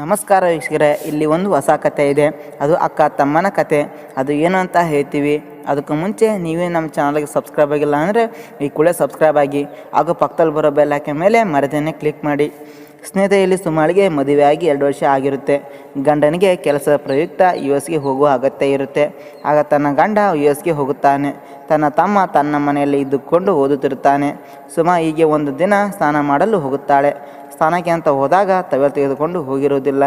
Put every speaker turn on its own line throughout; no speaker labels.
ನಮಸ್ಕಾರ ವೀಕ್ಷಕರೇ, ಇಲ್ಲಿ ಒಂದು ಹೊಸ ಕತೆ ಇದೆ. ಅದು ಅಕ್ಕ ತಮ್ಮನ ಕತೆ. ಅದು ಏನು ಅಂತ ಹೇಳ್ತೀವಿ. ಅದಕ್ಕೂ ಮುಂಚೆ ನೀವೇ ನಮ್ಮ ಚಾನಲ್ಗೆ ಸಬ್ಸ್ಕ್ರೈಬ್ ಆಗಿಲ್ಲ ಅಂದರೆ ಈ ಕೂಡಲೇ ಸಬ್ಸ್ಕ್ರೈಬ್ ಆಗಿ, ಹಾಗೂ ಪಕ್ಕದಲ್ಲಿ ಬರೋ ಬೆಲ್ ಹಾಕಿ ಮೇಲೆ ಮರದೇನೆ ಕ್ಲಿಕ್ ಮಾಡಿ. ಸ್ನೇಹಿತೆಯಲ್ಲಿ ಸುಮಾಳಿಗೆ ಮದುವೆಯಾಗಿ ಎರಡು ವರ್ಷ ಆಗಿರುತ್ತೆ. ಗಂಡನಿಗೆ ಕೆಲಸದ ಪ್ರಯುಕ್ತ ಯು ಎಸ್ಗೆ ಹೋಗುವ ಅಗತ್ಯ ಇರುತ್ತೆ. ಆಗ ತನ್ನ ಗಂಡ ಯು ಎಸ್ಗೆ ಹೋಗುತ್ತಾನೆ. ತನ್ನ ತಮ್ಮ ತನ್ನ ಮನೆಯಲ್ಲಿ ಇದ್ದುಕೊಂಡು ಓದುತ್ತಿರುತ್ತಾನೆ. ಸುಮಾ ಹೀಗೆ ಒಂದು ದಿನ ಸ್ನಾನ ಮಾಡಲು ಹೋಗುತ್ತಾಳೆ. ಸ್ನಾನಕ್ಕೆ ಅಂತ ಹೋದಾಗ ತವೆಲ್ ತೆಗೆದುಕೊಂಡು ಹೋಗಿರುವುದಿಲ್ಲ.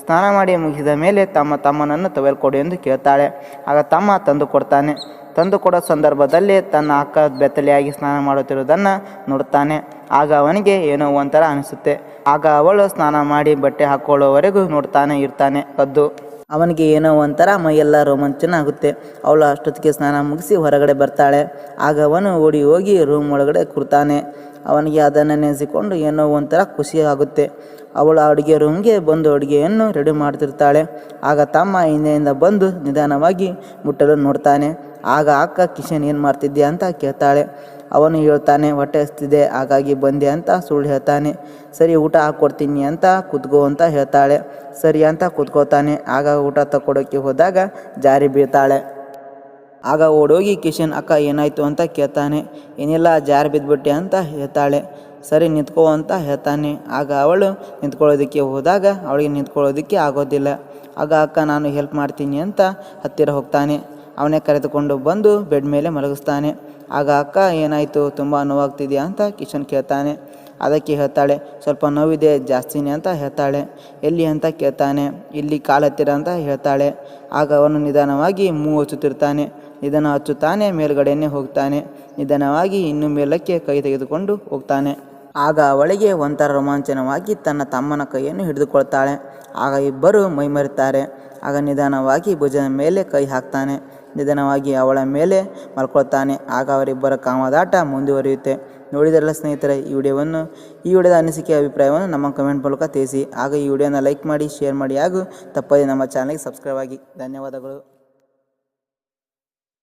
ಸ್ನಾನ ಮಾಡಿ ಮುಗಿಸಿದ ಮೇಲೆ ತಮ್ಮ ತಮ್ಮನನ್ನು ತವೆಲ್ ಕೊಡು ಎಂದು ಕೇಳ್ತಾಳೆ. ಆಗ ತಮ್ಮ ತಂದು ಕೊಡ್ತಾನೆ. ತಂದು ಕೊಡೋ ಸಂದರ್ಭದಲ್ಲಿ ತನ್ನ ಅಕ್ಕ ಬೆತ್ತಲೆಯಾಗಿ ಸ್ನಾನ ಮಾಡುತ್ತಿರುವುದನ್ನು ನೋಡುತ್ತಾನೆ ಆಗ ಅವನಿಗೆ ಏನೋ ಒಂಥರ ಅನಿಸುತ್ತೆ. ಆಗ ಅವಳು ಸ್ನಾನ ಮಾಡಿ ಬಟ್ಟೆ ಹಾಕೊಳ್ಳೋವರೆಗೂ ನೋಡ್ತಾನೆ ಇರ್ತಾನೆ ಕದ್ದು. ಅವನಿಗೆ ಏನೋ ಒಂಥರ ಮೈಯೆಲ್ಲ ರೋಮಾಂಚನ ಆಗುತ್ತೆ. ಅವಳು ಅಷ್ಟೊತ್ತಿಗೆ ಸ್ನಾನ ಮುಗಿಸಿ ಹೊರಗಡೆ ಬರ್ತಾಳೆ. ಆಗ ಅವನು ಓಡಿ ಹೋಗಿ ರೂಮ್ ಒಳಗಡೆ ಕೂರ್ತಾನೆ. ಅವನಿಗೆ ಅದನ್ನು ನೆನೆಸಿಕೊಂಡು ಏನೋ ಒಂಥರ ಖುಷಿ ಆಗುತ್ತೆ. ಅವಳು ಅಡುಗೆ ರೂಮ್ಗೆ ಬಂದು ಅಡುಗೆಯನ್ನು ರೆಡಿ ಮಾಡ್ತಿರ್ತಾಳೆ. ಆಗ ತಮ್ಮ ಹಿಂದೆಯಿಂದ ಬಂದು ನಿಧಾನವಾಗಿ ಮುಟ್ಟಲು ನೋಡ್ತಾನೆ. ಆಗ ಅಕ್ಕ, ಕಿಶನ್ ಏನು ಮಾಡ್ತಿದ್ದೆ ಅಂತ ಕೇಳ್ತಾಳೆ. ಅವನು ಹೇಳ್ತಾನೆ, ಹೊಟ್ಟೆ ಹಸ್ತಿದೆ, ಹಾಗಾಗಿ ಬಂದೆ ಅಂತ ಸುಳ್ಳು ಹೇಳ್ತಾನೆ. ಸರಿ, ಊಟ ಹಾಕ್ಕೊಡ್ತೀನಿ ಅಂತ ಕೂತ್ಕೋ ಅಂತ ಹೇಳ್ತಾಳೆ. ಸರಿ ಅಂತ ಕೂತ್ಕೋತಾನೆ. ಆಗ ಊಟ ತಕ್ಕೊಡೋಕ್ಕೆ ಹೋದಾಗ ಜಾರಿ ಬೀಳ್ತಾಳೆ. ಆಗ ಓಡೋಗಿ ಕಿಶನ್, ಅಕ್ಕ, ಏನಾಯಿತು? ಅಂತ ಕೇಳ್ತಾನೆ. ಏನಿಲ್ಲ, ಜಾರ್ ಬಿದ್ದುಬಿಟ್ಟೆ ಅಂತ ಹೇಳ್ತಾಳೆ. ಸರಿ, ನಿಂತ್ಕೋ ಅಂತ ಹೇಳ್ತಾನೆ. ಆಗ ಅವಳು ನಿಂತ್ಕೊಳ್ಳೋದಕ್ಕೆ ಹೋದಾಗ ಅವಳಿಗೆ ನಿಂತ್ಕೊಳ್ಳೋದಕ್ಕೆ ಆಗೋದಿಲ್ಲ. ಆಗ, ಅಕ್ಕ, ನಾನು ಹೆಲ್ಪ್ ಮಾಡ್ತೀನಿ ಅಂತ ಹತ್ತಿರ ಹೋಗ್ತಾನೆ. ಅವನೇ ಕರೆದುಕೊಂಡು ಬಂದು ಬೆಡ್ ಮೇಲೆ ಮಲಗಿಸ್ತಾನೆ. ಆಗ, ಅಕ್ಕ, ಏನಾಯಿತು? ತುಂಬ ನೋವಾಗ್ತಿದೆಯಾ? ಅಂತ ಕಿಶನ್ ಕೇಳ್ತಾನೆ. ಅದಕ್ಕೆ ಹೇಳ್ತಾಳೆ, ಸ್ವಲ್ಪ ನೋವಿದೆ, ಜಾಸ್ತಿನೇ ಅಂತ ಹೇಳ್ತಾಳೆ. ಎಲ್ಲಿ? ಅಂತ ಕೇಳ್ತಾನೆ. ಇಲ್ಲಿ ಕಾಲು ಹತ್ತಿರ ಅಂತ ಹೇಳ್ತಾಳೆ. ಆಗ ಅವನು ನಿಧಾನವಾಗಿ ಮೂ ಹಚ್ಚುತ್ತಿರ್ತಾನೆ. ನಿಧಾನ ಹಚ್ಚುತ್ತಾನೆ ಮೇಲ್ಗಡೆಯೇ ಹೋಗ್ತಾನೆ. ನಿಧಾನವಾಗಿ ಇನ್ನು ಮೇಲಕ್ಕೆ ಕೈ ತೆಗೆದುಕೊಂಡು ಹೋಗ್ತಾನೆ. ಆಗ ಅವಳಿಗೆ ಒಂಥರ ರೋಮಾಂಚನವಾಗಿ ತನ್ನ ತಮ್ಮನ ಕೈಯನ್ನು ಹಿಡಿದುಕೊಳ್ತಾಳೆ. ಆಗ ಇಬ್ಬರು ಮೈಮರಿತಾರೆ ಆಗ ನಿಧಾನವಾಗಿ ಭುಜದ ಮೇಲೆ ಕೈ ಹಾಕ್ತಾನೆ. ನಿಧಾನವಾಗಿ ಅವಳ ಮೇಲೆ ಮಲ್ಕೊಳ್ತಾನೆ. ಆಗ ಅವರಿಬ್ಬರ ಕಾಮದಾಟ ಮುಂದುವರಿಯುತ್ತೆ. ನೋಡಿದರಲ್ಲ ಸ್ನೇಹಿತರೆ, ಈ ವಿಡಿಯೋವನ್ನು, ಈ ವಿಡಿಯೋದ ಅನಿಸಿಕೆ, ಅಭಿಪ್ರಾಯವನ್ನು ನಮ್ಮ ಕಮೆಂಟ್ ಮೂಲಕ ತಿಳಿಸಿ. ಆಗ ಈ ವಿಡಿಯೋನ ಲೈಕ್ ಮಾಡಿ, ಶೇರ್ ಮಾಡಿ ಹಾಗೂ ತಪ್ಪದೆ ನಮ್ಮ ಚಾನಲ್ಗೆ ಸಬ್ಸ್ಕ್ರೈಬ್ ಆಗಿ. ಧನ್ಯವಾದಗಳು.